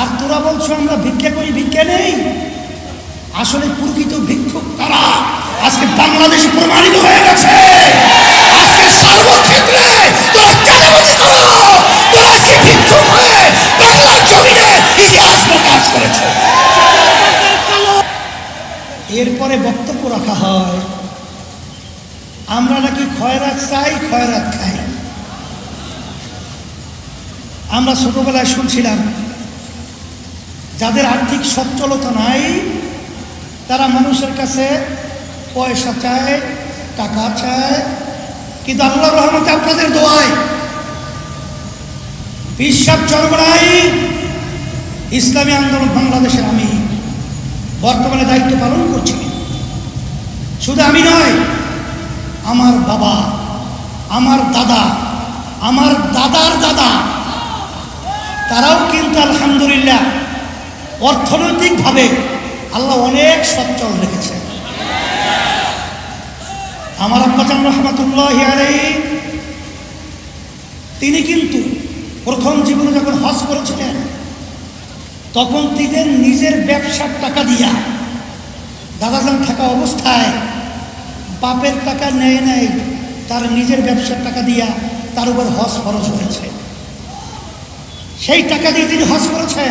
আর তোরা বলছো আমরা ভিক্ষা করি, ভিক্ষা নেই? আসলে প্রকৃত ভিক্ষুক তারা আজকে বাংলাদেশে প্রমাণিত হয়ে গেছে। আজকে সর্বক্ষেত্রে তোরা চাঁদাবাজি করো তোরা আজকে ভিক্ষুক হয়ে বাংলার জমিনে ইতিহাস প্রকাশ করেছে। এরপরে বক্তব্য রাখা হয়, আমরা নাকি খয়রাত চাই, খয়রাত খাই। আমরা ছোটবেলায় শুনছিলাম যাদের আর্থিক সচ্ছলতা নাই, তারা মানুষের কাছে পয়সা চায়, টাকা চায়, কিন্তু আল্লাহ রহমতে আপনাদের দোয়ায় বিশ্বাস চরমরাই ইসলামী আন্দোলন বাংলাদেশের আমি বর্তমানে দায়িত্ব পালন করছি। শুধু আমি নয়, আমার বাবা, আমার দাদা, আমার দাদার দাদা, তারাও কিন্তু আলহামদুলিল্লাহ অর্থনৈতিকভাবে আল্লাহ অনেক সচ্ছল রেখেছে আমার আব্বাজান রহমাতুল্লাহ তিনি কিন্তু প্রথম জীবনে যখন হজ করেছিলেন, তখন তিনি নিজের ব্যবসার টাকা দিয়া দাদাজান থাকা অবস্থায় বাপের টাকা নেয় নেয় তার নিজের ব্যবসার টাকা দিয়া তার উপর হজ খরচ হয়েছে। সেই টাকা দিয়ে তিনি হজ করেছেন।